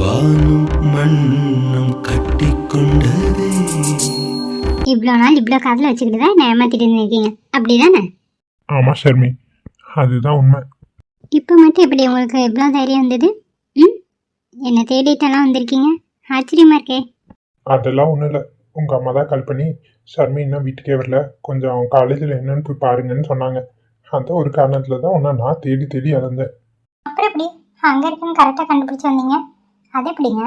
வானும் மண்ணும் கட்டிக்கொண்டதே. இவ்வளோ நாள் இவ்வளோ காதில் வச்சுக்கிட்டு தான் என்ன ஏமாத்திட்டு இருந்திருக்கீங்க அப்படி தானே ஆமாம் ஷர்மி. அதுதான் உண்மை. இப்போ மட்டும் எப்படி உங்களுக்கு எவ்வளோ தைரியம் வந்தது? ம்? என்னை தேடிட்டெல்லாம் வந்திருக்கீங்க? ஆச்சரியமா இருக்கே. அதெல்லாம் ஒன்றும் இல்லை. உங்கள் அம்மா தான் கால் பண்ணி ஷர்மி இன்னும் வீட்டுக்கே வரல. கொஞ்சம் காலேஜில் என்னன்னு போய் பாருங்கன்னு சொன்னாங்க. அந்த ஒரு காரணத்தில் தான் உன்னை நான் தேடி தேடி அலைஞ்சேன் அப்புறம் எப்படி? அங்கே இருக்குன்னு கரெக்டாக கண்டுபிடிச்சி வந்தீங்க? அது எப்படிங்க?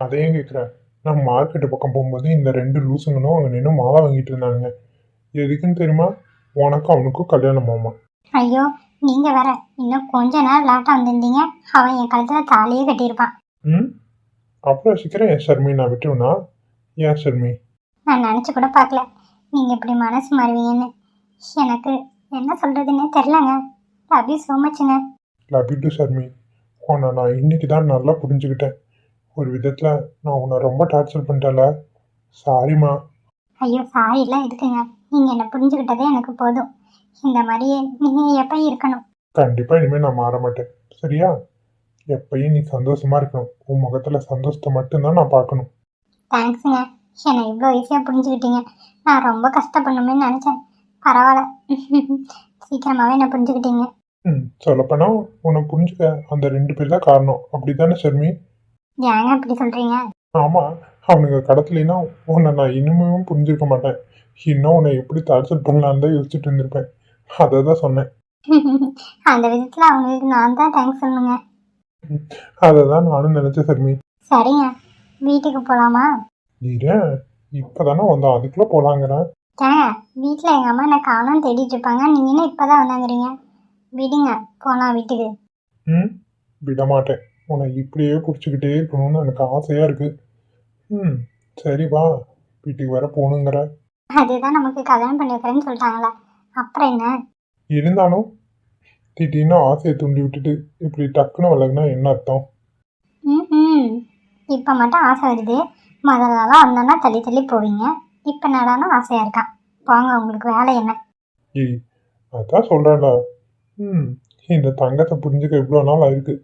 அதையும் கேட்குறேன் நான் மார்க்கெட்டு பக்கம் போகும்போது இந்த ரெண்டு லூசுங்களும் அங்கே நின்று மாலை வாங்கிட்டு இருந்தானுங்க. எதுக்குன்னு தெரியுமா? உனக்கும் அவனுக்கும் கல்யாணம் ஆமா. ஐயோ நீங்கள் வேற இன்னும் கொஞ்ச நேரம் லேட்டாக வந்திருந்தீங்க. அவன் என் கழுத்தில் தாலியே கட்டியிருப்பான். ம்? அப்புறம் சீக்கிரம் என் ஷர்மி நான் விட்டுருனா ஏன் ஷர்மி? நான் நினச்சி கூட பார்க்கல. நீங்கள் இப்படி மனசு மாறுவீங்கன்னு. எனக்கு என்ன சொல்கிறதுன்னே தெரிலங்க லவ் யூ ஸோ மச்சுங்க லவ் யூ டு ஷர்மி. உன்னை நான் இன்னைக்கு தான் நல்லா புரிஞ்சுக்கிட்டேன். ஒரு விதத்தில் நான் உன்னை ரொம்ப டார்ச்சர் பண்ணிட்டேன்ல. சாரிம்மா ஐயோ சாரி எல்லாம் இருக்குங்க நீங்கள் என்னை புரிஞ்சுக்கிட்டதே எனக்கு போதும். இந்த மாதிரியே நீங்கள் எப்போ இருக்கணும்? கண்டிப்பாக இனிமேல் நான் மாற மாட்டேன். சரியா? எப்பயும் நீ சந்தோஷமா இருக்கணும். உன் முகத்தில் சந்தோஷத்தை மட்டும்தான் நான் பார்க்கணும். தேங்க்ஸுங்க. என்னை இவ்வளோ ஈஸியாக புரிஞ்சுக்கிட்டீங்க. நான் ரொம்ப கஷ்டப்படணுமே நினச்சேன். பரவாயில்ல. சீக்கிரமாகவே என்னை புரிஞ்சுக்கிட்டீங்க. ம் சொல்லப்போனா உன்னை புரிஞ்சுக்க அந்த ரெண்டு பேர் தான் காரணம். அப்படி தானே ஷர்மி ஏங்க அப்படி சொல்கிறீங்க ஆமாம் அவனுங்க கடத்தலைன்னா உன்னை நான் இனிமேவும் புரிஞ்சிருக்க மாட்டேன். இன்னும் உன்னை எப்படி டார்ச்சர் பண்ணலான்னு தான் யோசிச்சுட்டு இருந்திருப்பேன். அதை தான் சொன்னேன். அந்த விதத்தில் அவங்களுக்கு நான் தான் தேங்க்ஸ் சொல்லுங்க அதை தான் நானும் நினச்சேன் ஷர்மி சரிங்க. வீட்டுக்கு போகலாமா நீரேன் இப்போ தானே வந்தோம். அதுக்குள்ளே போகலாங்கிறேன் ஏங்க வீட்டில் எங்கள் அம்மா என்னை காணோம் தேடிட்டு இருப்பாங்க. நீங்களும் இப்போ தான் வந்தாங்கிறீங்க? விடுங்க போகலாம் வீட்டுக்கு. ம்? விட மாட்டேன் உன்னை இப்படியே பிடிச்சிக்கிட்டே இருக்கணும்னு எனக்கு ஆசையாக இருக்குது ம் சரி வா. வீட்டுக்கு வர போகணுங்கிற. அதுதான் நமக்கு கல்யாணம் பண்ணி வைக்கிறேன்னு சொல்லிட்டாங்களே. அப்புறம் என்ன? இருந்தாலும் திடீர்னு ஆசையை தூண்டி விட்டுட்டு இப்படி டக்குன்னு விலகுனா என்ன அர்த்தம்? ம் இப்போ மட்டும் ஆசை வருது. முதல்லலாம் வந்தோன்னா தள்ளி தள்ளி போவீங்க. இப்போ நடானும் ஆசையாக இருக்கான் போங்க உங்களுக்கு வேலை என்ன? ஏய் அதான் சொல்கிறேன்ல ம். இந்த தங்கத்தை புரிஞ்சுக்க இவ்வளோ நாள் ஆயிருக்கு.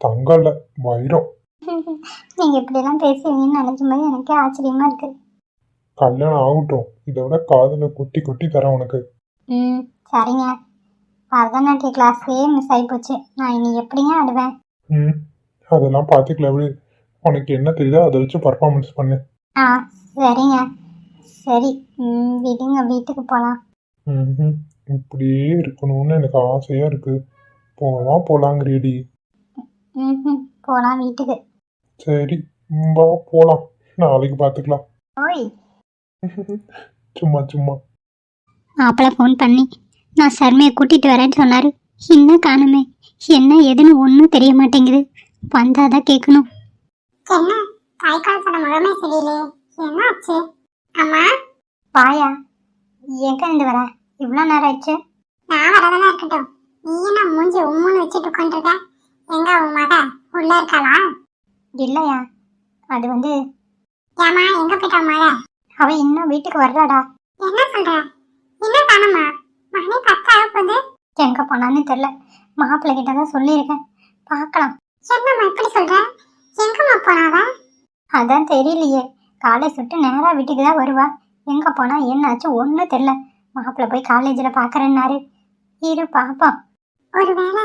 தங்கம் இல்லை வைரம். நீங்கள் இப்படிலாம் பேசுவீங்கன்னு நினைக்கும் போது எனக்கே ஆச்சரியமாக இருக்குது கல்யாணம் ஆகட்டும். இதை விட காதலை கொட்டி கொட்டி தரேன் உனக்கு. ம் சரிங்க. பரதநாட்டிய கிளாஸ்லேயே மிஸ் ஆகி போச்சு. நான் இனி எப்படிங்க ஆடுவேன்? ம் அதெல்லாம் பார்த்துக்கல விடு. உனக்கு என்ன தெரியுதோ அதை வச்சு பர்ஃபார்மன்ஸ் பண்ணு. ஆ சரிங்க. சரி ம் விடுங்க வீட்டுக்கு போகலாம் ம் இப்படியே இருக்கணும்னு எனக்கு ஆசையாக இருக்குது போகலாம் போகலாங்கிறீடி ம் போகலாம் வீட்டுக்கு. சரி வா போகலாம் நாளைக்கு பார்த்துக்கலாம் ஓய். சும்மா சும்மா. மாப்பிள்ளை ஃபோன் பண்ணி நான் சர்மையை கூட்டிகிட்டு வரேன்னு சொன்னார். இன்னும் காணுமே என்ன ஏதுன்னு ஒன்றும் தெரிய மாட்டேங்குது. வந்தாதான் கேட்கணும். என்ன தாய் காலத்தோட முகமே சரியில்லையே. என்ன ஆச்சு? அம்மா? பாயா எங்க இருந்து வர? இவ்வளோ நேரம் ஆயிடுச்சு நான் வரதெல்லாம் இருக்கட்டும். நீ என்ன மூஞ்சி உம்முன்னு வச்சுட்டு உட்காந்துருக்க எங்க உன் மக? உள்ள இருக்காளா? இல்லையா. அது வந்து ஏமா எங்க போயிட்டா மக? அவ இன்னும் வீட்டுக்கு வரலாடா என்ன சொல்ற? என்ன காணுமா மகனே பத்து ஆக போகுது எங்க போனான்னு தெரியல. மாப்பிள்ளை கிட்ட தான் சொல்லியிருக்கேன். பார்க்கலாம். என்னம்மா இப்படி சொல்ற? எங்கம்மா போனாவ அதான் தெரியலையே. காலை சுட்டு நேரா வீட்டுக்கு தான் வருவா. எங்க போனா என்னாச்சு ஒன்றும் தெரியல. மாப்பிள்ளை போய் காலேஜில் பார்க்கறேன்னாரு. இரு பாப்போம் ஒருவேளை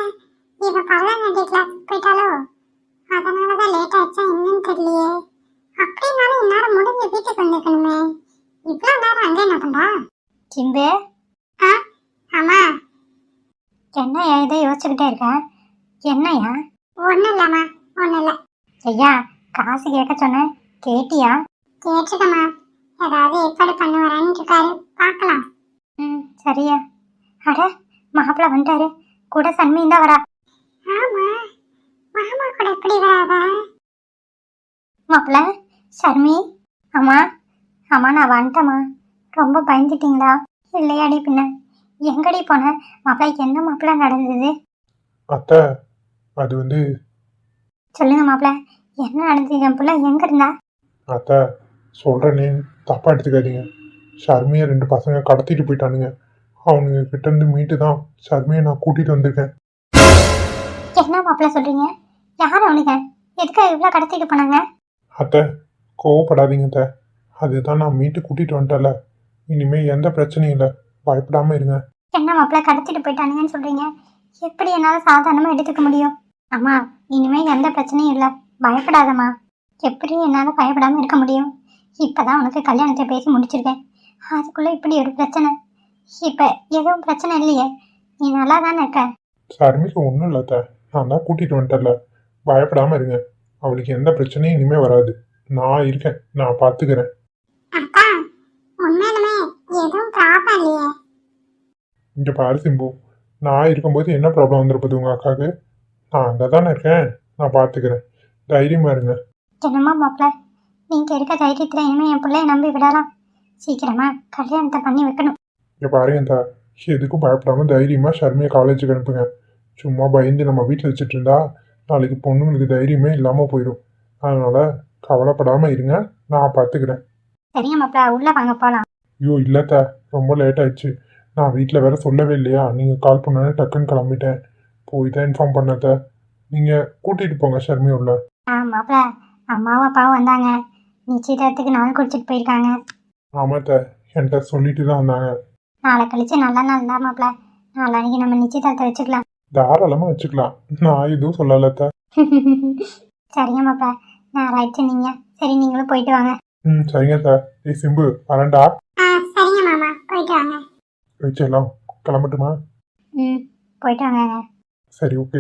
இவ பரதநாட்டிய கிளாஸ் போயிட்டாலோ அதனாலதான் லேட் ஆச்சா என்னன்னு தெரியலையே. அப்படின்னாலும் இந்நேரம் முடிஞ்ச வீட்டுக்கு வந்திருக்கணுமே. இவ்வளவு நேரம் அங்க என்ன பண்றா? சிம்பு அம்மா என்னையா இதை யோசிச்சுக்கிட்டே இருக்கேன் என்னையா ஒண்ணும் இல்லம்மா ஒண்ணும் இல்ல. ஐயா காசு கேட்க சொன்னேன். கேட்டியா? கேட்டுக்கம்மா ஏதாவது ஏற்பாடு பண்ண வரேன்னு இருக்காரு. பார்க்கலாம். ம் சரியா. அட மாப்பிள்ளை வந்துட்டாரு கூட சன்மியும் தான் வரா. ஆமா. மாமா கூட எப்படி வராத மாப்பிள்ளை சர்மி அம்மா. அம்மா நான் வந்துட்டேம்மா. ரொம்ப பயந்துட்டீங்களா? இல்லையாடி பின்ன. எங்கடி போன? மாப்பிள்ளைக்கு என்ன மாப்பிள்ளை நடந்தது? அத்தை அது வந்து சொல்லுங்க மாப்பிள்ளை என்ன நடந்தது? என் பிள்ளை எங்க இருந்தா? அத்தை சொல்கிறேனே தப்பாக எடுத்துக்காதீங்க. ஷர்மியை ரெண்டு பசங்க கடத்திட்டு போயிட்டானுங்க. அவனுங்க கிட்ட இருந்து மீட்டு தான் ஷர்மியை நான் கூட்டிகிட்டு வந்திருக்கேன். என்ன மாப்பிள்ளை சொல்றீங்க? யார் அவனுங்க? எதுக்கு இவ்வளோ கடத்திட்டு போனாங்க? அத்தை கோவப்படாதீங்க அத்தை. அதுதான் நான் மீட்டு கூட்டிகிட்டு வந்துட்டல இனிமேல் எந்த பிரச்சனையும் இல்லை. பயப்படாமல் இருங்க. என்ன மாப்பிள்ள கடத்திட்டு போயிட்டானுங்கன்னு சொல்றீங்க? எப்படி என்னால் சாதாரணமாக எடுத்துக்க முடியும்? அம்மா இனிமே எந்த பிரச்சனையும் இல்லை. பயப்படாதம்மா. எப்படி என்னால் பயப்படாமல் இருக்க முடியும். இப்பதான் உனக்கு கல்யாணத்தை பேசி முடிச்சிருக்கேன். அதுக்குள்ள இப்படி ஒரு பிரச்சனை. இப்போ எதுவும் பிரச்சனை இல்லையே. நீ நல்லா தானே இருக்க சர்மிக்கு ஒன்றும் இல்லை அத்தை. நான் தான் கூட்டிகிட்டு வந்துட்டல பயப்படாமல் இருங்க. அவளுக்கு எந்த பிரச்சனையும் இனிமேல் வராது. நான் இருக்கேன். நான் பார்த்துக்கிறேன் அப்பா உண்மையிலுமே எதுவும் ப்ராப்ளம் இல்லையே. இங்கே பாரு சிம்பு. நான் இருக்கும்போது என்ன ப்ராப்ளம் வந்துருப்பது உங்கள் அக்காவுக்கு? நான் அங்கே தானே இருக்கேன். நான் பார்த்துக்கிறேன் தைரியமாக இருங்க. என்னம்மா மாப்பிள்ள. நீங்கள் இருக்க தைரியத்தில் இனிமேல் என் பிள்ளைய நம்பி விடலாம். சீக்கிரமா கல்யாணத்தை பண்ணி வைக்கணும். இங்கே பாருங்க இந்த எதுக்கும் பயப்படாமல் தைரியமாக ஷர்மியை காலேஜுக்கு அனுப்புங்க. சும்மா பயந்து நம்ம வீட்டில் வச்சுட்டு இருந்தா நாளைக்கு பொண்ணுங்களுக்கு தைரியமே இல்லாமல் போயிடும் அதனால் கவலைப்படாமல் இருங்க நான் பார்த்துக்கிறேன் சரிங்க மாப்பிள்ள உள்ளே வாங்க போகலாம் ஐயோ இல்லைத்த ரொம்ப லேட் ஆயிடுச்சு. நான் வீட்டில் வேற சொல்லவே இல்லையா? நீங்கள் கால் பண்ணோன்னே டக்குன்னு கிளம்பிட்டேன். போய் தான் இன்ஃபார்ம் பண்ணத நீங்கள் கூட்டிகிட்டு போங்க ஷர்மி உள்ள ஆ மாப்பிள்ள அம்மாவும் அப்பாவும் வந்தாங்க. நிச்சயதார்த்தத்துக்கு நாள் குடிச்சிட்டு போயிருக்காங்க. ஆமாத்த என்கிட்ட சொல்லிட்டு தான் வந்தாங்க. நாளை கழிச்சு நல்ல நாள் தான் மாப்பிள்ள நாளைக்கு நம்ம நிச்சயதார்த்தம் வச்சுக்கலாம். தாராளமாக வச்சுக்கலாம். நான் எதுவும் சொல்லலத்த. சரிங்க மாப்பிள்ள நான் ஆயிடுச்சு நீங்கள் சரி நீங்களும் போயிட்டு வாங்க. ம் சரிங்க சார் ஏய் சிம்பு வரேன்டா. ஆ சரிங்க மாமா. போயிட்டு வாங்க. வச்சிடலாம் கிளம்பட்டுமா? ம் போயிட்டு வாங்கங்க சரி ஓகே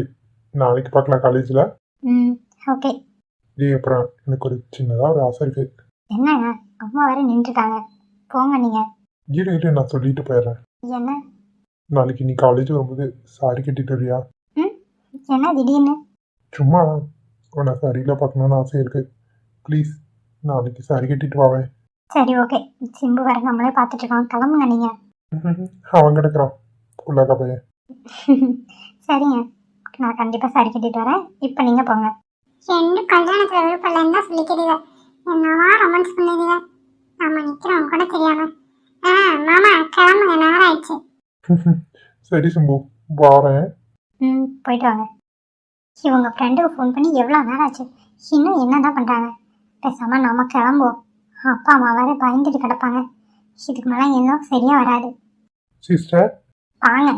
நாளைக்கு பார்க்கலாம் காலேஜில். ம் ஓகே ஏய் அப்புறம் எனக்கு ஒரு சின்னதாக ஒரு ஆசை இருக்கு. என்னங்க? அம்மா வேற நின்றுட்டாங்க. போங்க நீங்கள் இரு இரு நான் சொல்லிட்டு போயிடுறேன். என்ன? நாளைக்கு நீ காலேஜ் வரும்போது சாரி கட்டிட்டு வரியா? என்ன திடீர்னு? சும்மா உன்னை சாரியில் பார்க்கணுன்னு ஆசை இருக்கு. ப்ளீஸ் நாளைக்கு சாரி கட்டிட்டு வாவேன். சரி ஓகே சிம்பு வேற நம்மளே பார்த்துட்டு இருக்கோம் கிளம்புங்க நீங்கள் அவன் கிடக்குறான். உள்ளாக்கா பையன் சரிங்க. நான் கண்டிப்பாக சரி கட்டிட்டு வரேன். இப்போ நீங்கள் போங்க. ரெண்டு கல்யாணத்துல விருப்பம் இல்லைன்னு தான் சொல்லிக்கிறீங்க. என்னவா ரொமான்ஸ் பண்ணுறீங்க நாம நிக்கிறோம் கூட தெரியாம. ஆ மாமா கிளம்புங்க நேரம் ஆயிடுச்சு சரி சிம்பு வாரேன். ம் போயிட்டு வாங்க. இவங்க ஃப்ரெண்டுக்கு ஃபோன் பண்ணி எவ்வளோ நேரம் ஆச்சு? இன்னும் என்ன தான் பண்ணுறாங்க பேசாமல் நம்ம கிளம்புவோம். அப்பா அம்மா வேற பயந்துட்டு கிடப்பாங்க. இதுக்கு மேலே இன்னும் சரியாக வராது. சிஸ்டர் வாங்க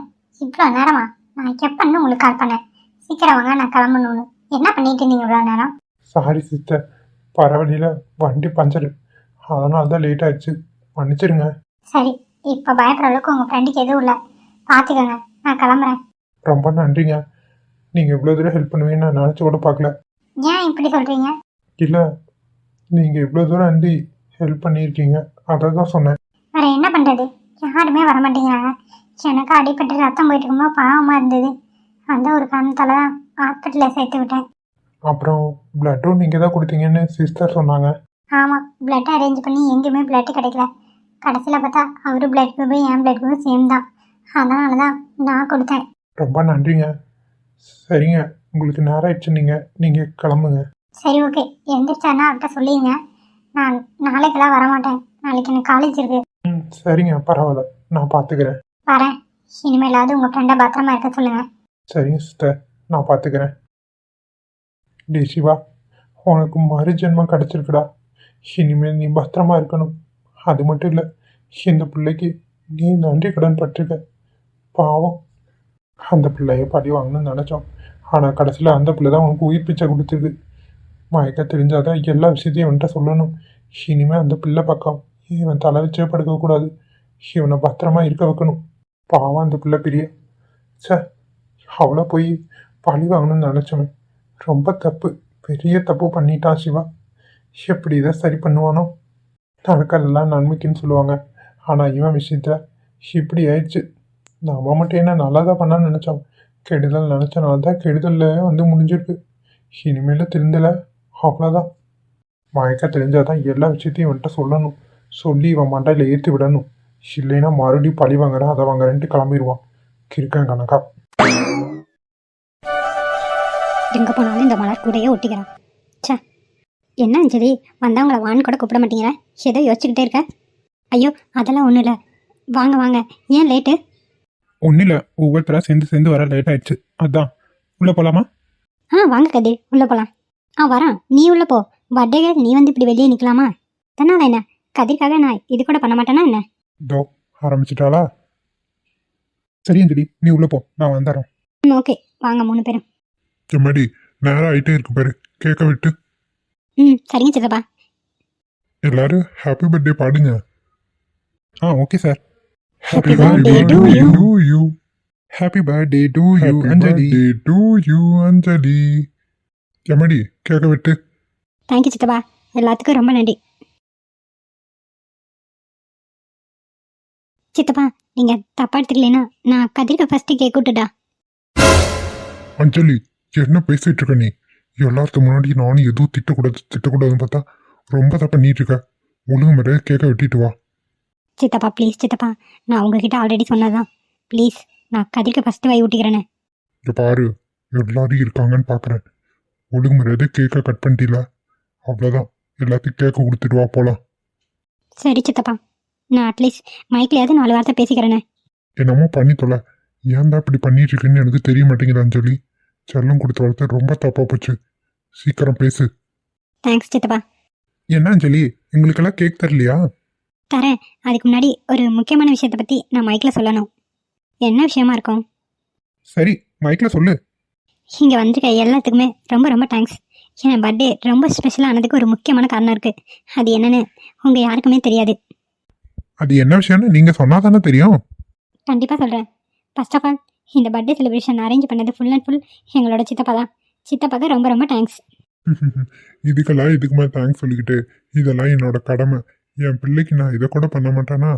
இவ்வளோ நேரமா? நான் எப்பன்னு உங்களுக்கு கால் பண்ணேன். சீக்கிரம் வாங்க நான் கிளம்பணும்னு. என்ன பண்ணிட்டு இருந்தீங்க இவ்வளோ நேரம்? சாரி சிஸ்டர் பரவழியில் வண்டி பஞ்சரு அதனால தான் லேட் ஆயிடுச்சு. மன்னிச்சிருங்க சரி இப்போ பயப்படுற அளவுக்கு உங்கள் ஃப்ரெண்டுக்கு எதுவும் இல்லை. பார்த்துக்கோங்க நான் கிளம்புறேன். ரொம்ப நன்றிங்க. நீங்கள் இவ்வளோ தூரம் ஹெல்ப் பண்ணுவீங்கன்னு நான் நினச்சி கூட பார்க்கல. ஏன் இப்படி சொல்கிறீங்க இல்லை நீங்கள் இவ்வளோ தூரம் வந்து ஹெல்ப் பண்ணியிருக்கீங்க. அதை தான் சொன்னேன். வேற என்ன பண்ணுறது யாருமே வர மாட்டேங்கிறாங்க. எனக்கு அடிபட்டு ரத்தம் போயிட்டு இருக்கும்போது பாவமாக இருந்தது. அந்த ஒரு காரணத்தால தான் ஹாஸ்பிட்டலில் சேர்த்து விட்டேன். அப்புறம் பிளட்டும் நீங்கள் தான் கொடுத்தீங்கன்னு சிஸ்டர் சொன்னாங்க. ஆமாம் பிளட் அரேஞ்ச் பண்ணி எங்கேயுமே பிளட் கிடைக்கல. கடைசியில் பார்த்தா அவரு பிளட் குரூப் என் பிளட் குரூப் சேம் தான். அதனால தான் நான் கொடுத்தேன். ரொம்ப நன்றிங்க. சரிங்க உங்களுக்கு நேரம் ஆயிடுச்சு. நீங்கள் நீங்கள் கிளம்புங்க. சரி ஓகே எந்திரிச்சானா அவர்கிட்ட சொல்லிடுங்க. நான் நாளைக்கெல்லாம் வரமாட்டேன். நாளைக்கு எனக்கு காலேஜ் இருக்கு. ம் சரிங்க பரவாயில்ல. நான் பார்த்துக்கிறேன் வரேன். இனிமேலாவது உங்கள் ஃப்ரெண்டை பத்திரமா இருக்க சொல்லுங்கள் சரிங்க சிஸ்டர் நான் பார்த்துக்கிறேன் டே சிவா உனக்கு மறு ஜென்மம் கிடச்சிருக்குடா. இனிமேல் நீ பத்திரமா இருக்கணும். அது மட்டும் இல்லை இந்த பிள்ளைக்கு நீ நன்றி கடன் பட்டிருக்க. பாவம். அந்த பிள்ளைய படி வாங்கணும்னு நினச்சோம். ஆனால் கடைசியில் அந்த பிள்ளை தான் உனக்கு உயிர் பிச்சை கொடுத்துருக்கு மயக்க தெரிஞ்சாதான் எல்லா விஷயத்தையும் அவன்கிட்ட சொல்லணும். இனிமேல் அந்த பிள்ளை பக்கம் இவன் தலை வச்சே படுக்கக்கூடாது இவனை பத்திரமா இருக்க வைக்கணும். பாவம் அந்த பிள்ளை பிரிய. சார் அவ்வளோ போய் பழி வாங்கணும்னு நினச்சவன். ரொம்ப தப்பு. பெரிய தப்பு பண்ணிட்டான் சிவா. எப்படி இதை சரி பண்ணுவானோ? நடக்கலாம் நன்மைக்குன்னு சொல்லுவாங்க. ஆனால் இவன் விஷயத்தில் இப்படி ஆயிடுச்சு. நாம மட்டும் என்ன நல்லா தான் பண்ணான்னு நினச்சோம். கெடுதல் நினச்சனால தான் கெடுதலில் வந்து முடிஞ்சிருக்கு. இனிமேலும் திருந்தலை. அவ்வளோதான் மயக்க தெரிஞ்சால் தான் எல்லா விஷயத்தையும் இவன்கிட்ட சொல்லணும். சொல்லி இவன் மண்டையில் ஏற்றி விடணும். இல்லைன்னா மறுபடியும் பழி வாங்குறேன் அதை வாங்குறேன்ட்டு கிளம்பிடுவான். கிருக்கன் கணக்கா. எங்கே போனாலும் இந்த மலர் கூடையே ஒட்டிக்கிறான் ச்சே. என்ன அஞ்சலி? வந்தவங்கள வான்னு கூட கூப்பிட மாட்டேங்கிற ஏதோ யோசிச்சுக்கிட்டே இருக்க. ஐயோ அதெல்லாம் ஒன்றும் இல்லை. வாங்க வாங்க. ஏன் லேட்டு ஒன்றும் இல்லை. ஒவ்வொருத்தராக சேர்ந்து சேர்ந்து வர லேட் ஆயிடுச்சு. அதான். உள்ளே போகலாமா ஆ வாங்க கதிர். உள்ளே போகலாம் ஆ வரான் நீ உள்ள போ. பர்த்டே நீ வந்து இப்படி வெளியே நிற்கலாமா அதனால என்ன? கதிர்க்காக நான் இது கூட பண்ண மாட்டேனா என்ன? இதோ ஆரம்பிச்சிட்டாளா? சரி அஞ்சலி. நீ உள்ள போ. நான் வந்துடுறேன் ம் ஓகே வாங்க மூணு பேரும். எம்மாடி நேரம் ஆயிட்டே இருக்கு பாரு. கேட்க விட்டு. ம் சரிங்க சித்தப்பா. எல்லாரும் ஹாப்பி பர்த்டே பாடுங்க. ஆ okay sir birthday to you. You happy birthday to you Anjali to you Anjali எம்மாடி கேட்க விட்டு. தேங்க்யூ சித்தப்பா. எல்லாத்துக்கும் ரொம்ப நன்றி. சித்தப்பா நீங்க தப்பா எடுத்துக்கலைன்னா நான் கதிர்க்க ஃபர்ஸ்ட் கேக் விட்டுட்டா அஞ்சலி என்ன பேசிட்டு இருக்க நீ? எல்லாத்துக்கு முன்னாடி நானும் எதுவும் திட்டக்கூடாது திட்டக்கூடாதுன்னு பார்த்தா ரொம்ப தான் பண்ணிட்டு இருக்க ஒழுங்கு முறையை கேட்க வெட்டிட்டு வா. சித்தப்பா ப்ளீஸ் சித்தப்பா. நான் உங்ககிட்ட ஆல்ரெடி சொன்னதான் ப்ளீஸ் நான் கதிர்க்க ஃபர்ஸ்ட் வாய் ஊட்டிக்கிறேனே. இங்க பாரு எல்லாரும் இருக்காங்கன்னு பார்க்குறேன் ஒழுங்கு முறையை கேக்கை கட் பண்ணிட்டீல. அவ்வளோதான் எல்லாத்தையும் கேக்க கொடுத்துட்டு வா போலாம். சரி சித்தப்பா. நான் அட்லீஸ்ட் மைக்லையாவது நாலு வார்த்தை பேசிக்கிறேனே. என்னமோ பண்ணி தொலை ஏன்டா இப்படி பண்ணிட்டு இருக்கேன்னு எனக்கு தெரிய மாட்டேங்குது அஞ்சலி. செல்லம் கொடுத்து வளர்த்து ரொம்ப தப்பா போச்சு. சீக்கிரம் பேசு. தேங்க்ஸ் சித்தப்பா. என்ன அஞ்சலி? எங்களுக்கெல்லாம் கேக் தரலையா? தரேன். அதுக்கு முன்னாடி ஒரு முக்கியமான விஷயத்தை பற்றி நான் மைக்கில் சொல்லணும். என்ன விஷயமா இருக்கும்? சரி மைக்ல சொல்லு. இங்கே வந்திருக்க எல்லாத்துக்குமே ரொம்ப ரொம்ப தேங்க்ஸ் என் பர்த்டே ரொம்ப ஸ்பெஷலாக ஆனதுக்கு ஒரு முக்கியமான காரணம் இருக்குது அது என்னன்னு உங்கள் யாருக்குமே தெரியாது. அது என்ன விஷயம்னு நீங்க சொன்னா தானே தெரியும்? கண்டிப்பாக சொல்கிறேன் ஃபர்ஸ்ட் ஆஃப் ஆல் இந்த பர்த்டே செலிப்ரேஷன் அரேஞ்ச் பண்ணது ஃபுல் அண்ட் ஃபுல் எங்களோட சித்தப்பா தான். சித்தப்பாக்கு ரொம்ப ரொம்ப தேங்க்ஸ் இதுக்கெல்லாம் இதுக்கு மேலே தேங்க்ஸ் சொல்லிக்கிட்டு? இதெல்லாம் என்னோட கடமை. என் பிள்ளைக்கு நான் இதை கூட பண்ண மாட்டேனா?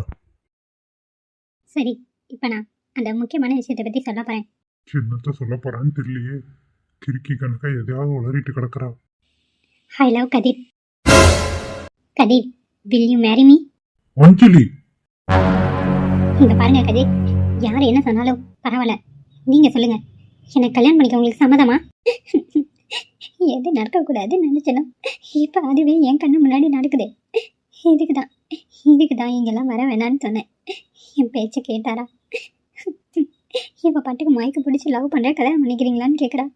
சரி இப்போ நான் அந்த முக்கியமான விஷயத்தை பற்றி சொல்ல போகிறேன் என்னத்த சொல்ல போறான்னு தெரியலையே. கிறுக்கி கணக்கா எதையாவது உளறிட்டு கிடக்குறா. I love Kathir Kathir will you marry me Anjali! இங்க பாருங்க கதிர் யார் என்ன சொன்னாலும் பரவாயில்ல. நீங்க சொல்லுங்க. என்னை கல்யாணம் பண்ணிக்க உங்களுக்கு சம்மதமா? எது நடக்கக்கூடாதுன்னு நினைச்சனும் இப்போ அதுவே என் கண்ணு முன்னாடி நடக்குது. இதுக்கு தான் இதுக்கு தான் இங்கெல்லாம் வர வேணான்னு சொன்னேன். என் பேச்சை கேட்டாரா? இப்போ பாட்டுக்கு மயக்க பிடிச்சி லவ் பண்ணுற கல்யாணம் பண்ணிக்கிறீங்களான்னு கேட்குறா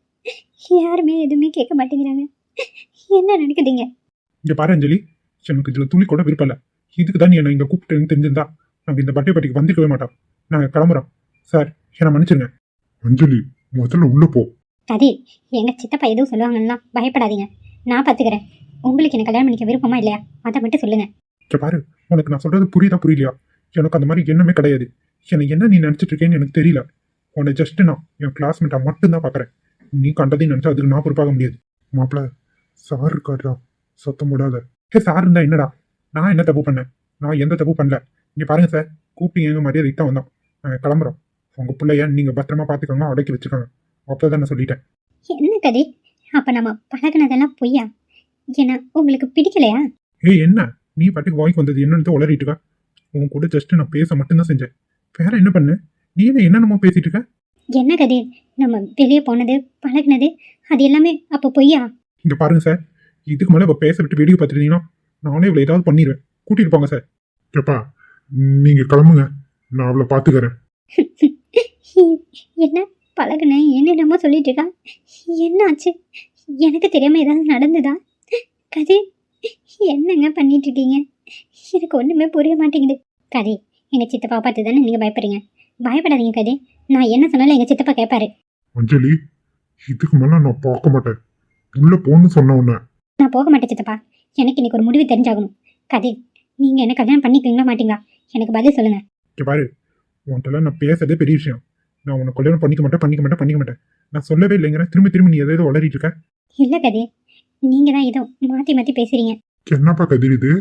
யாருமே எதுவுமே கேட்க மாட்டேங்கிறாங்க. என்ன நினைக்குதுங்க இந்த பாரு அஞ்சலி. எனக்கு இதில் துளி கூட விருப்பம் இல்லை. இதுக்கு தான் நீ என்ன இங்கே கூப்பிட்டேன்னு தெரிஞ்சிருந்தா நாங்கள் இந்த பட்டை பட்டிக்கு வந்துக்கவே மாட்டோம். நாங்கள் கிளம்புறோம். சார் என்ன மன்னிச்சிருங்க. அஞ்சலி முதல்ல உள்ள போ. கதிர் எங்க சித்தப்பா எதுவும் சொல்லுவாங்கன்னா பயப்படாதீங்க. நான் பார்த்துக்கிறேன் உங்களுக்கு என்ன கல்யாணம் பண்ணிக்க விருப்பமா இல்லையா? அதை மட்டும் சொல்லுங்க. இங்க பாரு உனக்கு நான் சொல்றது புரியுதா புரியலையா? எனக்கு அந்த மாதிரி எண்ணமே கிடையாது. என்னை என்ன நீ நினைச்சிட்டு இருக்கேன்னு எனக்கு தெரியல. உன்னை ஜஸ்ட் நான் என் கிளாஸ்மேட்டா மட்டும்தான் பார்க்கறேன் நீ கண்டதையும் நினைச்சா அதுக்கு நான் பொறுப்பாக முடியாது. மாப்பிள சார் இருக்காருடா. சத்தம் போடாத. ஹே சார் இருந்தா என்னடா? நான் என்ன தப்பு பண்ணேன்? நான் எந்த தப்பு பண்ணல. இங்க பாருங்க சார் கூப்பிட்டீங்க எங்க மரியாதைக்கு தான் வந்தோம். நாங்கள் கிளம்புறோம். உங்க பிள்ளைய நீங்க பத்திரமா பார்த்துக்கோங்க அடக்கி வச்சுக்கோங்க அப்பதான் சொல்லிட்டேன். என்ன கதிர் அப்ப நம்ம பழகுனதெல்லாம் பொய்யா? என்ன உங்களுக்கு பிடிக்கலையா? ஏய் என்ன? நீ பாட்டுக்கு வாய்க்கு வந்தது என்னன்னு உளறிட்டு இருக்க. உன் கூட ஜஸ்ட் நான் பேச மட்டும்தான் செஞ்சேன். வேற என்ன பண்ண? நீ என்ன என்னென்னமோ பேசிட்டு இருக்க? என்ன கதிர் நம்ம வெளியே போனது பழகுனது அது எல்லாமே அப்போ பொய்யா? இங்க பாருங்க சார். இதுக்கு மேலே இப்போ பேச விட்டு வீடியோ பார்த்துருந்தீங்கன்னா நானே இவ்வளோ ஏதாவது பண்ணிடுவேன் கூட்டிட்டு போங்க சார். கேப்பா நீங்க கிளம்புங்க. நான் அவளை பார்த்துக்கிறேன் என்ன பழகுனேன் என்னென்னமோ சொல்லிட்டு இருக்கா என்னாச்சு எனக்கு தெரியாம ஏதாவது நடந்ததா? கதிர் என்னங்க பண்ணிட்டு இருக்கீங்க எனக்கு ஒண்ணுமே புரிய மாட்டேங்குது. கதிர் எங்க சித்தப்பா பார்த்து தானே நீங்க பயப்படுறீங்க? பயப்படாதீங்க கதிர் நான் என்ன சொன்னாலும் எங்க சித்தப்பா கேட்பாரு அஞ்சலி இதுக்கு மேலே நான் பார்க்க மாட்டேன். உள்ள போன்னு சொன்ன உன்ன. நான் போக மாட்டேன் சித்தப்பா. எனக்கு இன்னைக்கு ஒரு முடிவு தெரிஞ்சாகணும். கதிர் நீங்க என்ன கல்யாணம் பண்ணிக்குவீங்களா மாட்டீங்களா? எனக்கு பதில் சொல்லுங்க. இங்க பாரு உன்கிட்ட நான் பேசுறதே பெரிய விஷயம். நான் உன்னை கல்யாணம் பண்ணிக்க மாட்டேன் பண்ணிக்க மாட்டேன் பண்ணிக்க மாட்டேன். நான் சொல்லவே இல்லைங்கிற. திரும்பி திரும்பி நீ எதாவது உளறிட்டு இருக்க. இல்ல கதிர். நீங்க தான் ஏதோ மாத்தி மாத்தி பேசுறீங்க. என்னப்பா கதிர் இது?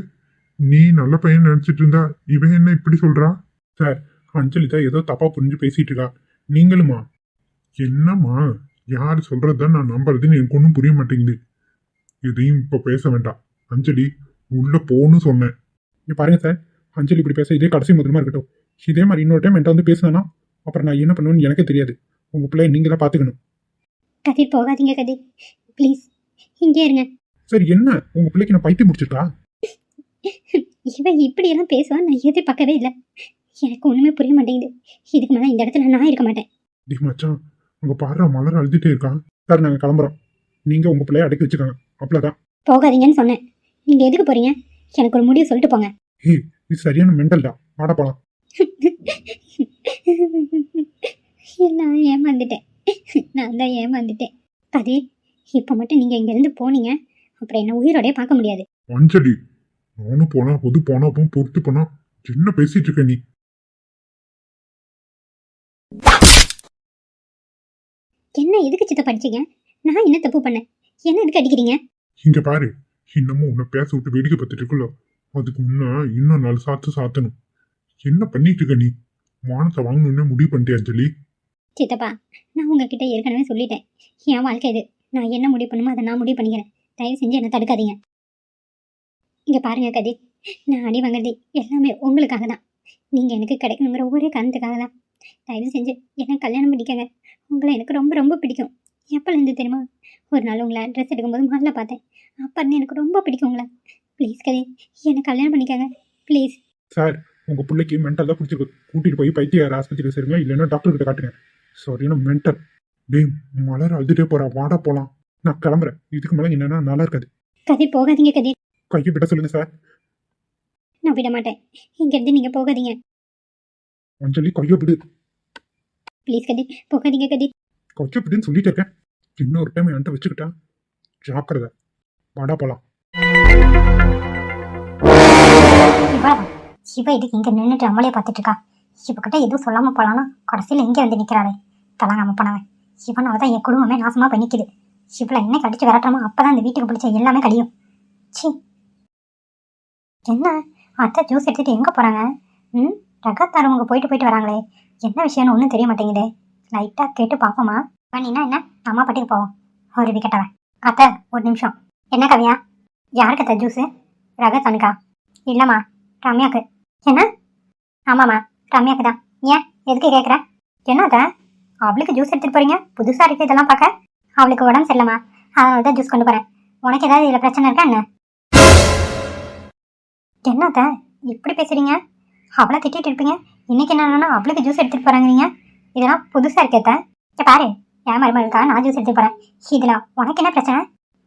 நீ நல்ல பையன் நினைச்சிட்டு இருந்தா இவன் என்ன இப்படி சொல்றா? சார் அஞ்சலி தான் ஏதோ தப்பா புரிஞ்சு பேசிட்டு இருக்கா. நீங்களுமா? என்னம்மா? யார் சொல்றதுதான் நான் நம்புறதுன்னு எனக்கு ஒன்றும் புரிய மாட்டேங்குது. எதையும் இப்ப பேச வேண்டாம். அஞ்சலி உள்ள போன்னு சொன்னேன். இங்க பாருங்க சார். அஞ்சலி இப்படி பேச இதே கடைசி முதலமா இருக்கட்டும். இதே மாதிரி இன்னொரு டைம் என்கிட்ட வந்து பேசினா அப்புறம் நான் என்ன பண்ணுவேன்னு எனக்கே தெரியாது. உங்க பிள்ளைய நீங்க தான் பாத்துக்கணும் கதிர் போகாதீங்க கதிர். ப்ளீஸ் இங்கே இருங்க. சரி என்ன? உங்க பிள்ளைக்கு நான் பைத்தியம் முடிச்சிருக்கா இவன் இப்படியெல்லாம் பேசுவான் நான் எதிர்பார்க்கவே இல்லை. எனக்கு ஒன்றுமே புரிய மாட்டேங்குது. இதுக்கு மேலே இந்த இடத்துல நான் இருக்க மாட்டேன். டி மச்சான் அங்க பாரு மலர் அழுதுட்டே இருக்கான் சார் நாங்க கிளம்புறோம். நீங்க உங்க பிள்ளைய அடக்கி வச்சுக்கோங்க. அவ்வளோதான் போகாதீங்கன்னு சொன்னேன். நீங்க எதுக்கு போறீங்க? எனக்கு ஒரு முடிவு சொல்லிட்டு போங்க. ஏய் இது சரியான மெண்டல்டா வாட போலாம். நான் ஏமாந்துட்டேன். நான் தான் ஏமாந்துட்டேன். கதிர் இப்போ மட்டும் நீங்கள் இங்கேருந்து போனீங்க. அப்புறம் என்ன உயிரோடயே பார்க்க முடியாது. அஞ்சலி நானும் போனா பொது போனா அப்போ பொறுத்து போனா என்ன பேசிட்டு இருக்க நீ. என்ன எதுக்கு சித்த படிச்சீங்க நான் என்ன தப்பு பண்ணேன்? என்ன எதுக்கு அடிக்கிறீங்க? இங்க பாரு இன்னமும் உன்னை பேச விட்டு வேடிக்கை பார்த்துட்டு இருக்குல்ல அதுக்கு முன்ன இன்னும் நாலு சாத்து சாத்தணும். என்ன பண்ணிட்டு இருக்க நீ? மானத்தை வாங்கணும்னு முடிவு பண்ணிட்டே அஞ்சலி. சித்தப்பா நான் உங்ககிட்ட ஏற்கனவே சொல்லிட்டேன். என் வாழ்க்கை இது. நான் என்ன முடிவு பண்ணுமோ அதை நான் முடிவு பண்ணிக்கிறேன். தயவு செஞ்சு என்னை தடுக்காதீங்க. இங்கே பாருங்க கதிர் நான் அடி வாங்குறது எல்லாமே உங்களுக்காக தான். நீங்கள் எனக்கு கிடைக்கணுங்கிற ஒரே காரணத்துக்காக தான். தயவு செஞ்சு என்ன கல்யாணம் பண்ணிக்கங்க. உங்களை எனக்கு ரொம்ப ரொம்ப பிடிக்கும். எப்போலேருந்து தெரியுமா? ஒரு நாள் உங்களை ட்ரெஸ் எடுக்கும்போது முதல்ல பார்த்தேன். அப்போ இருந்து எனக்கு ரொம்ப பிடிக்கும் உங்களை. ப்ளீஸ் கதிர் என்னை கல்யாணம் பண்ணிக்கங்க. ப்ளீஸ் சார் உங்க பிள்ளைக்கு மென்டல் தான் பிடிச்சிருக்கு. கூட்டிட்டு போய் பைத்தியார் ஆஸ்பத்திரி சரிங்க இல்லைன்னா டாக்டர் கிட்ட காட்டுங்க. சரியான மென்டல் டேய் மலர் அழுதுட்டே போறா வாடா போலாம். நான் கிளம்புறேன். இதுக்கு மேலே என்னன்னா நல்லா இருக்காது. கதிர் போகாதீங்க கதிர். கையை விட சொல்லுங்க சார் நான் விட மாட்டேன். இங்கேருந்து நீங்கள் போகாதீங்க. அஞ்சலி கையை விடு. ப்ளீஸ் கதிர் போகாதீங்க கதிர். கையை விடுன்னு சொல்லிட்டு இருக்கேன். இன்னொரு டைம் என்கிட்ட வச்சுக்கிட்டா ஜாக்கிரதை. வாடா போலாம். இவ்வளவு சிவ இதுக்கு இங்கே நின்றுட்டு நம்மளே பார்த்துட்டு இருக்கா இவகிட்ட எதுவும் சொல்லாம போலான்னா கடைசியில் இங்கே வந்து நிற்கிறாளே தலங்காம போனவன். சிவனால தான் என் குடும்பமே நாசமா போய் நிற்குது சிவலை என்ன கடிச்சு விரட்டுறமோ அப்பதான் இந்த வீட்டுக்கு பிடிச்ச எல்லாமே கழியும். சி என்ன? அத்தை ஜூஸ் எடுத்துகிட்டு எங்கே போகிறாங்க ம்? ரகத்தாரவங்க போயிட்டு போயிட்டு வராங்களே. என்ன விஷயம்னு ஒன்றும் தெரிய மாட்டேங்குதே. லைட்டாக கேட்டு பார்ப்போமா? பண்ணினா என்ன? அம்மா பாட்டுக்கு போவோம். ஒரு விக்கெட்டவன் அத்தை ஒரு நிமிஷம். என்ன கவியா? யாருக்கு அத்தை ஜூஸு ரகத்தானுக்கா? இல்லைம்மா ரம்யாக்கு. என்ன? ஆமாம்மா ரம்யாக்கு தான் ஏன்? எதுக்கு கேட்குற என்னத்த அவளுக்கு ஜூஸ் எடுத்துட்டு போறீங்க? புதுசா இருக்கு இதெல்லாம் பார்க்க. அவளுக்கு உடம்பு சரியில்லம்மா. அதனால தான் ஜூஸ் கொண்டு போறேன். உனக்கு ஏதாவது இதில் பிரச்சனை இருக்கா என்ன? என்னத்த இப்படி பேசுறீங்க? அவளை திட்டிட்டு இருப்பீங்க. இன்னைக்கு என்னன்னா அவளுக்கு ஜூஸ் எடுத்துட்டு போறாங்க நீங்க இதெல்லாம் புதுசா இருக்கேத்த இங்க பாரு என் மருமகளுக்கா நான் ஜூஸ் எடுத்து போறேன். இதில் உனக்கு என்ன பிரச்சனை?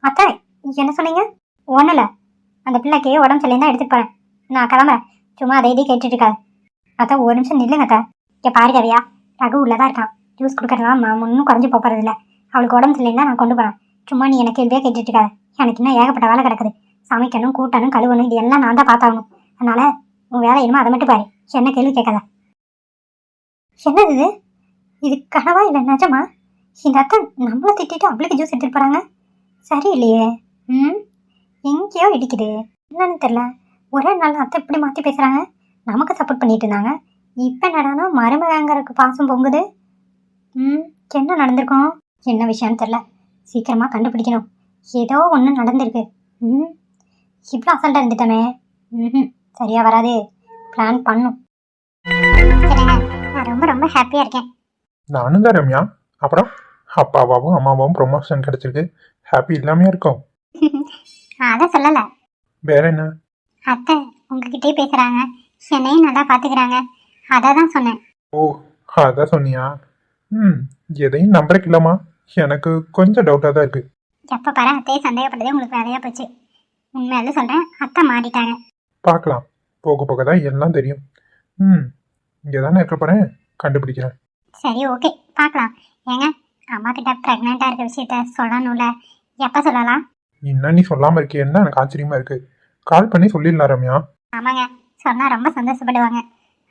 அத்தை என்ன சொன்னீங்க? ஒன்றும் இல்லை அந்த பிள்ளைக்கு உடம்பு சரியில்லை தான் எடுத்துட்டு போறேன். நான் கிளம்புறேன். சும்மா அதை இதே கேட்டுட்டு இருக்காது. அதான் ஒரு நிமிஷம் நில்லுங்க அத்தா இங்கே பாரு கவியா ரகு உள்ளதா இருக்கான். ஜூஸ் கொடுக்கறதுலாம் நான் ஒன்றும் குறைஞ்சி போகிறது இல்லை அவளுக்கு உடம்பு சரியில்லைன்னா நான் கொண்டு போகிறேன் சும்மா நீ எனக்கு கேள்வியாக கேட்டுட்டு இருக்காது. எனக்கு இன்னும் ஏகப்பட்ட வேலை கிடக்குது. சமைக்கணும் கூட்டணும் கழுவணும் இது எல்லாம் நான் தான் பார்த்தாகணும். அதனால் உன் வேலை என்னமோ அதை மட்டும் பாரு. என்ன கேள்வி கேட்காத. என்னது இது? இது கனவா இல்லை நிஜமா? இந்த அத்தை நம்மளை திட்டிட்டு அவளுக்கு ஜூஸ் எடுத்துகிட்டு போகிறாங்க சரி இல்லையே ம்? எங்கேயோ இடிக்குது. என்னன்னு தெரில ஒரே நாள் அத்தை இப்படி மாற்றி பேசுகிறாங்க நமக்கு சப்போர்ட் பண்ணிட்டு இருந்தாங்க. இப்போ என்னடானா மருமகங்கிறதுக்கு பாசம் பொங்குது? ம் என்ன நடந்திருக்கும்? என்ன விஷயம்னு தெரில சீக்கிரமாக கண்டுபிடிக்கணும். ஏதோ ஒன்று நடந்திருக்கு. ம் இவ்வளோ அசல்ட்டாக இருந்துட்டோமே. ம் சரியா வராது. பிளான் பண்ணும். நான் ரொம்ப ரொம்ப ஹாப்பியாக இருக்கேன். நானும் தான் ரம்யா. அப்புறம் அப்பாவாவும் அம்மாவும் ப்ரொமோஷன் கிடைச்சிருக்கு. ஹாப்பி இல்லாமையா இருக்கும். அதான் சொல்லலை. வேற என்ன? அத்தை உங்ககிட்டயே பேசுகிறாங்க என்னையும் நல்லா பார்த்துக்கிறாங்க அதை தான் சொன்னேன். ஓ அதான் சொன்னியா? ம் எதையும் நம்புறக்கு இல்லாமா எனக்கு கொஞ்சம் டவுட்டாக தான் இருக்கு. எப்போ பாரு அத்தையை சந்தேகப்பட்டதே உங்களுக்கு வேலையாக போச்சு. உண்மையில சொல்கிறேன் அத்தை மாறிட்டாங்க. பார்க்கலாம் போக போக தான் எல்லாம் தெரியும். ம் இங்கே தானே இருக்க போகிறேன் கண்டுபிடிக்கிறேன். சரி ஓகே பார்க்கலாம் ஏங்க அம்மா கிட்ட ப்ரெக்னெண்ட்டாக இருக்க விஷயத்த சொல்லணும்ல. எப்போ சொல்லலாம்? இன்னும் நீ சொல்லாமல் இருக்கேன்னு தான் எனக்கு ஆச்சரியமா இருக்கு. கால் பண்ணி சொல்லிடலாம் ரம்யா. ஆமாங்க. சொன்னால் ரொம்ப சந்தோஷப்படுவாங்க.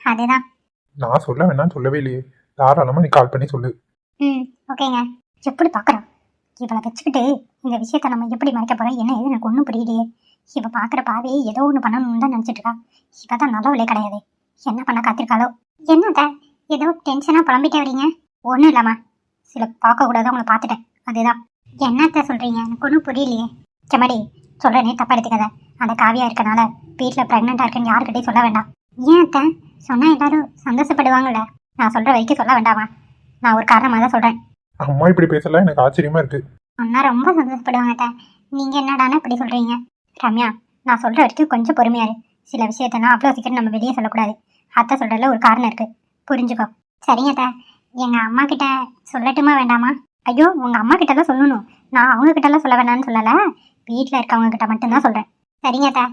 அதுதான். நான் சொல்ல வேணாம்னு சொல்லவே இல்லையே. தாராளமாக நீ கால் பண்ணி சொல்லு. ம் ஓகேங்க. எப்படி பார்க்குறோம் இவளை வச்சுக்கிட்டு இந்த விஷயத்த நம்ம எப்படி மறைக்க போகிறோம் என்ன ஏது எனக்கு ஒன்றும் புரியலையே. இவ பார்க்குற பாவே ஏதோ ஒன்று பண்ணணும்னு தான் நினச்சிட்டு இருக்கா. இவ தான் நல்லவளே கிடையாது. என்ன பண்ண காத்திருக்காளோ? என்னத்த? ஏதோ டென்ஷனாக புலம்பிட்டே வரீங்க. ஒன்றும் இல்லாமா சில பார்க்கக்கூடாது அவங்கள பார்த்துட்டேன். அதுதான். என்னத்த சொல்கிறீங்க எனக்கு ஒன்றும் புரியலையே. செம்மடி சொல்கிறேனே தப்பா எடுத்துக்காத. அந்த காவியா இருக்கனால வீட்டில் ப்ரெக்னெண்ட்டாக இருக்குன்னு யாருக்கிட்டையும் சொல்ல வேண்டாம். ஏன் அத்தை? சொன்னால் எல்லாரும் சந்தோஷப்படுவாங்கல்ல. நான் சொல்கிற வரைக்கும் சொல்ல வேண்டாமா? நான் ஒரு காரணமாக தான் சொல்கிறேன் அம்மா இப்படி பேசலாம் எனக்கு ஆச்சரியமா இருக்கு. சொன்னால் ரொம்ப சந்தோஷப்படுவாங்க அத்தை. நீங்கள் என்னடானா இப்படி சொல்கிறீங்க ரம்யா நான் சொல்கிற வரைக்கும் கொஞ்சம் பொறுமையா இரு. சில விஷயத்தெல்லாம் அவ்வளோ சீக்கிரம் நம்ம வெளியே சொல்லக்கூடாது. அத்தை சொல்கிறதுல ஒரு காரணம் இருக்குது புரிஞ்சுக்கோ. சரிங்க அத்தை. எங்கள் அம்மா கிட்ட சொல்லட்டுமா வேண்டாமா? ஐயோ உங்கள் அம்மா கிட்டலாம் சொல்லணும். நான் அவங்க கிட்டலாம் சொல்ல வேணாம்னு சொல்லலை. வீட்டில் இருக்கவங்க கிட்ட மட்டும்தான் சொல்கிறேன் சரிங்கத்தா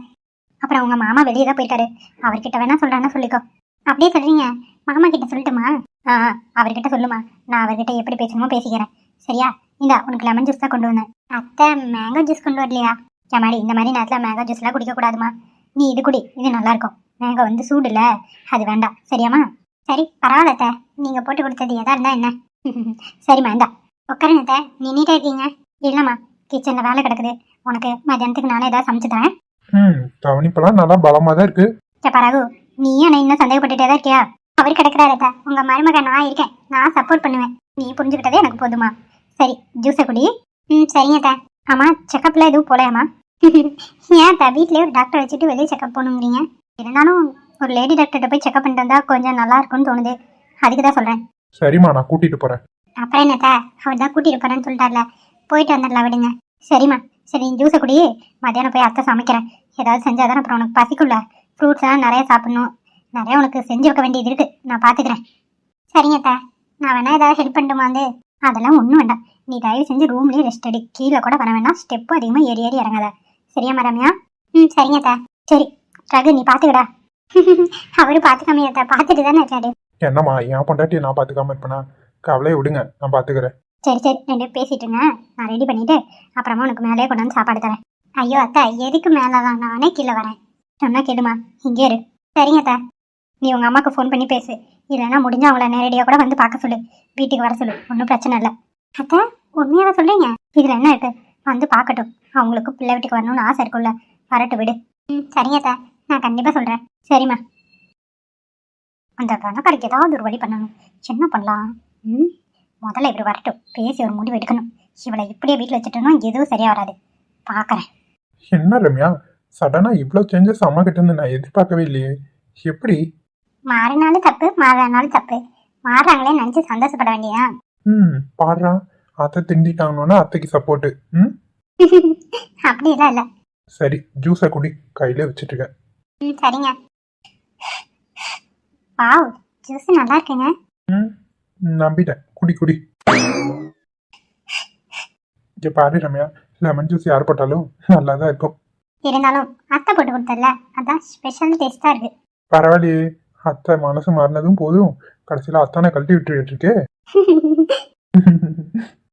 அப்புறம் உங்க மாமா வெளியே தான் போயிருக்காரு. அவர்கிட்ட வேணா சொல்கிறேன்னா சொல்லிக்கோ. அப்படியே சொல்கிறீங்க மாமா கிட்ட சொல்லட்டுமா? ஆ ஆ, அவர்கிட்ட சொல்லுமா. நான் அவர்கிட்ட எப்படி பேசணுமோ பேசிக்கிறேன். சரியா? இந்தா உனக்கு லெமன் ஜூஸ் தான் கொண்டு வந்தேன். அத்தை மேங்கோ ஜூஸ் கொண்டு வரலையா? ஏமாடி இந்த மாதிரி நேரத்தில் மேங்கோ ஜூஸ்லாம் குடிக்கக்கூடாதுமா நீ இது குடி இது நல்லா இருக்கும். மேங்கோ வந்து சூடு இல்லை. அது வேண்டாம். சரியாம்மா? சரி பரவாயில்ல அத்தை. நீங்கள் போட்டு கொடுத்தது எதா இருந்தால் என்ன? சரிம்மா இந்தா. உட்காருங்க அத்தை. நீ நீட்டாக இருக்கீங்க. இல்லைம்மா கிச்சனில் வேலை கிடக்குது. உனக்கு மத்தியானத்துக்கு நானே ஏதாவது சமைச்சு தரேன். ம் கவனிப்பெல்லாம் நல்லா பலமாக தான் இருக்கு. சே பராகு நீயும் என்ன இன்னும் சந்தேகப்பட்டுட்டே தான் இருக்கியா? அவர் கிடக்குறாரு உங்க மருமக நான் இருக்கேன். நான் சப்போர்ட் பண்ணுவேன். நீ புரிஞ்சுக்கிட்டதே எனக்கு போதுமா? சரி ஜூஸை குடி. ம் சரிங்க அத்தை. ஆமா செக்கப்ல எதுவும் போலையாமா ஏன் அத்தை வீட்லயே ஒரு டாக்டர் வச்சுட்டு வெளியே செக்கப் போகணுங்கிறீங்க? இருந்தாலும் ஒரு லேடி டாக்டர்கிட்ட போய் செக்கப் பண்ணிட்டு வந்தா கொஞ்சம் நல்லா இருக்கும்னு தோணுது. அதுக்கு தான் சொல்றேன். சரிம்மா நான் கூட்டிட்டு போறேன். அப்புறம் என்னத்த? அவர் தான் கூட்டிட்டு போறேன்னு சொல்லிட்டார்ல. போயிட்டு வந்துடலாம் விடுங்க. சரிம்மா. சரி நீ ஜூஸை குடி. மத்தியானம் போய் அத்தை சமைக்கிறேன். ஏதாவது செஞ்சாதான் அப்புறம் உனக்கு பசிக்குள்ள ஃப்ரூட்ஸ் எல்லாம் நிறைய சாப்பிடணும். நிறைய உனக்கு செஞ்சு வைக்க வேண்டியது இருக்கு. நான் பாத்துக்கிறேன். சரிங்க அத்தை. நான் வேணா ஏதாவது ஹெல்ப் பண்ணட்டுமா வந்து? அதெல்லாம் ஒன்றும் வேண்டாம். நீ தயவு செஞ்சு ரூம்லேயே ரெஸ்ட் அடி கீழே கூட வர வேணாம் ஸ்டெப்பு அதிகமாக ஏறி ஏறி இறங்காத. சரியா மரமியா? ம் சரிங்க அத்தை. சரி ரகு நீ பாத்துக்கடா. அவரு பாத்துக்காமையா பார்த்துட்டு தானே இருக்காரு. என்னம்மா என் பொண்டாட்டி நான் பார்த்துக்காம இருப்பேனா? கவலையை விடுங்க. நான் பார்த்துக்கிறேன் சரி சரி ரெண்டு பேசிட்டுங்க நான் ரெடி பண்ணிட்டு அப்புறமா உனக்கு மேலே கொண்டாந்து சாப்பாடு தரேன். ஐயோ அத்தை எதுக்கு மேலே தான் நானே கீழே வரேன். சொன்னா கேளுமா? இங்கே இரு. சரிங்க அத்தை. நீ உங்கள் அம்மாவுக்கு ஃபோன் பண்ணி பேசு. இல்லைன்னா முடிஞ்சு அவங்கள நேரடியாக கூட வந்து பார்க்க சொல்லு. வீட்டுக்கு வர சொல்லு. ஒன்றும் பிரச்சனை இல்லை. அத்தை உண்மையாக சொல்கிறீங்க இதில் என்ன இருக்கு? வந்து பார்க்கட்டும். அவங்களுக்கு பிள்ளை வீட்டுக்கு வரணும்னு ஆசை இருக்குல்ல வரட்டு விடு. ம் சரிங்க அத்தை. நான் கண்டிப்பாக சொல்கிறேன் சரிம்மா. அந்த பணக்காரிக்கு ஏதாவது ஒரு வழி பண்ணணும். என்ன பண்ணலாம்? ம்? முதல்ல இவர் வரட்டும். பேசி ஒரு முடிவு எடுக்கணும். இவளை இப்படியே வீட்டில் வச்சுட்டோம்னா எதுவும் சரியா வராது. பார்க்கறேன் என்ன ரம்யா? சடனாக இவ்வளோ சேஞ்சஸ் அம்மா கிட்ட இருந்து நான் எதிர்பார்க்கவே இல்லையே. எப்படி? மாறினாலும் தப்பு மாறினாலும் தப்பு. மாறுறாங்களே நினச்சி சந்தோஷப்பட வேண்டியதா ம் பாடுறா. அத்தை திண்டிட்டாங்கன்னா அத்தைக்கு சப்போர்ட்டு ம்? அப்படியெல்லாம் இல்லை. சரி ஜூஸை குடி. கையில வச்சுட்டு இருக்கேன் ம் சரிங்க. வாவ் ஜூஸ் நல்லா இருக்குங்க. ம்? நம்பிட்டேன். குடி குடி. இங்கே பாரு ரம்யா லெமன் ஜூஸ் யார் போட்டாலும் நல்லா தான் இருக்கும். இருந்தாலும் அத்தை போட்டு கொடுத்தல அதான் ஸ்பெஷல் டேஸ்டாக இருக்கு. பரவாயில்லையே அத்தை மனசு மாறினதும் போதும். கடைசியில் அத்தானை கழட்டி விட்டுட்டு இருக்கே.